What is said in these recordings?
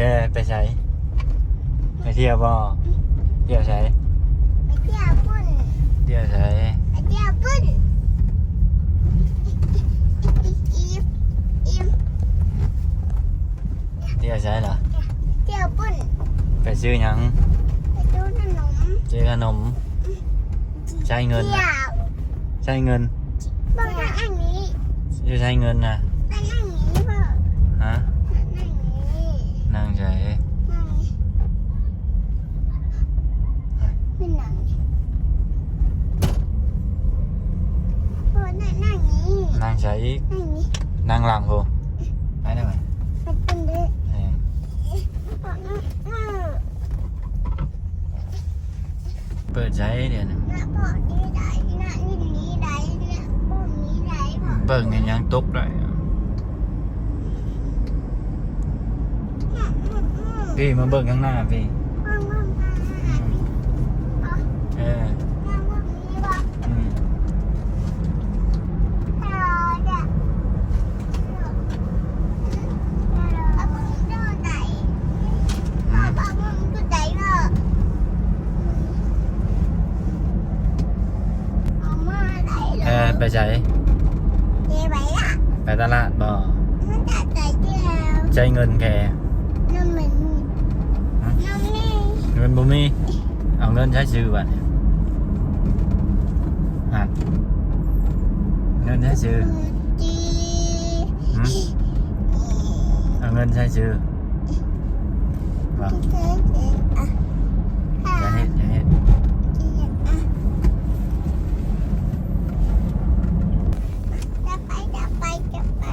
แค่ไปใช้ไปเที่ยวบ่เที่ยวใช้ไปเที่ยวปุ่นเที่ยวใช้ไปเที่ยวปุ่นอีฟอีฟเที่ยวใช้เหรอเที่ยวปุ่นไปซื้อหยังไปดูขนมซื้อขนมใช้เงินเที่นะยวใช้เงินบ้างนั่งนี้ซื้อใช้เงินนะ นั่งนั่งนี้เปล่า ฮะ นั่งนี้ นั่งใช้ นั่งนี้ไม่นั่งโอ้นั่งนั่งนี้ นั่ง ใช้อีกนั่งนี้นั่งหลังโพไปได้ไหมไปเป็นเด็กเออบอกนั่งนั่งเปิดใช้เดี๋ยวนะนะบอกนี้ได้นะนี่นี้ได้เนี่ยพวกนี้ได้บอกเบิ่งกันยังตกได้อะอืมอืมอืมพี่มาเบิ่งข้างหน้าพี่ ว่างว่างมา อืม บอก เออ ว่างว่างนี้บอก อืม ฮัลโหลเด็กฮัลโหลเอามึงดูไหนพ่อบอกมึงดูไหนเนอะเอามาไหนเหร เอ อ อ ไปใช้เจ๊ไปละไปตลาดบ่มันตัดใจเดียวใช้เงินแค่น้ำมันน้ำนี่เงินบ่มีเอาเงินใช้ซื้อบัดเนี่ยอะเงินใช้ซื้อจีหืมเอาเงินใช้ซื้อบ่เจ๊เจ๊อะอย่าเฮ็ดอย่าเฮ็ด จะไปจะไปจะไป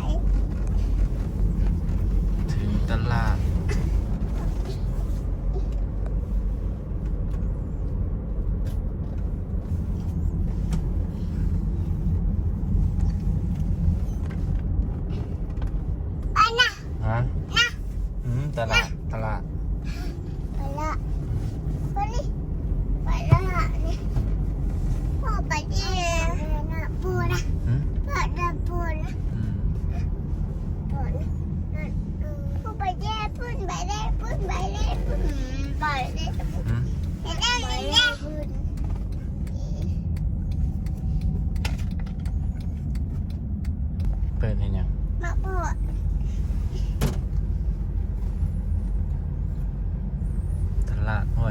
ถึงตลาด ไปนะ ฮะนะอืมตลาดตลาดไปละไปนี่ไปละนี่พ่อไปที่นะปูนะอืมพ่อจะปูนะอืมปูนะพ่อไปที่ปูนไปได้ปูนไปได้ปูนไปได้อืมไปได้ไปได้ปูน เปิดให้ยัง มาปู ต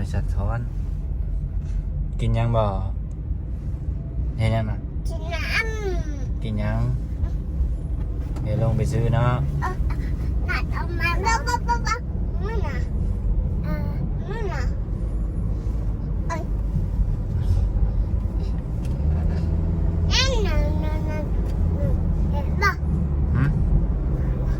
ลาดห้วยสะท้อน กินยังบ่เฮ็ดยังน่ะกินน้ำกินยัง เดี๋ยวลงไปซื้อเนาะนัดออกมาแล้วปั๊บปั๊บปั๊บนั่นน่ะเออนั่นน่ะเอ้ยนั่นน่ะนั่นน่ะเห็นปะ หืม เห็นปะ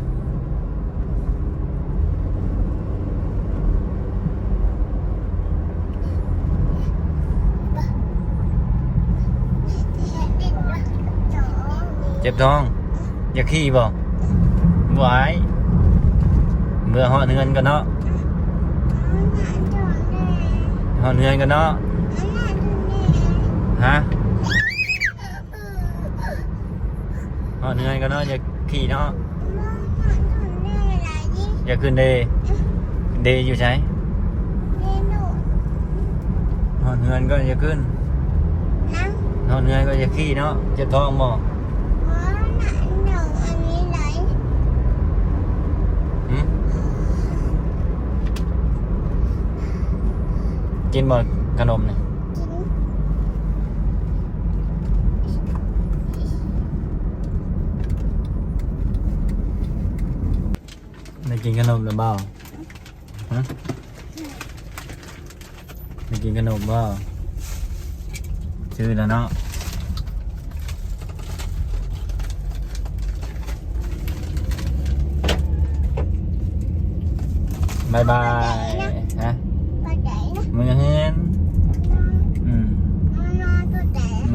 สอง เจ็บท้อง อยากขี้บ่ไหวายเมื่อเหาะเนือนกันเนาะนั่นน่ะจอดเลยเหาะเนือนกันเนาะนั่นน่ะดูนี่ฮะเออเหาะเนือนกันเนาะอยากขี้เนาะนั่นน่ะดูนี่อะไรนี่อยากขึ้นเดเดอยู่ใช่นี่หนูเหาะเนือนก็อยากขึ้นนั่งเหาะเนือนก็อยากขี้เนาะเจ็บท้องบ่ อ๋อน่ะหนูอันนี้ไหน หืม กินบ่ขนมเนี่กินได้กินขนมหรือเปล่าฮะได้กินขนมเปล่าชื่อแล้วเนาะบายบายฮะ ปลาไหนนะ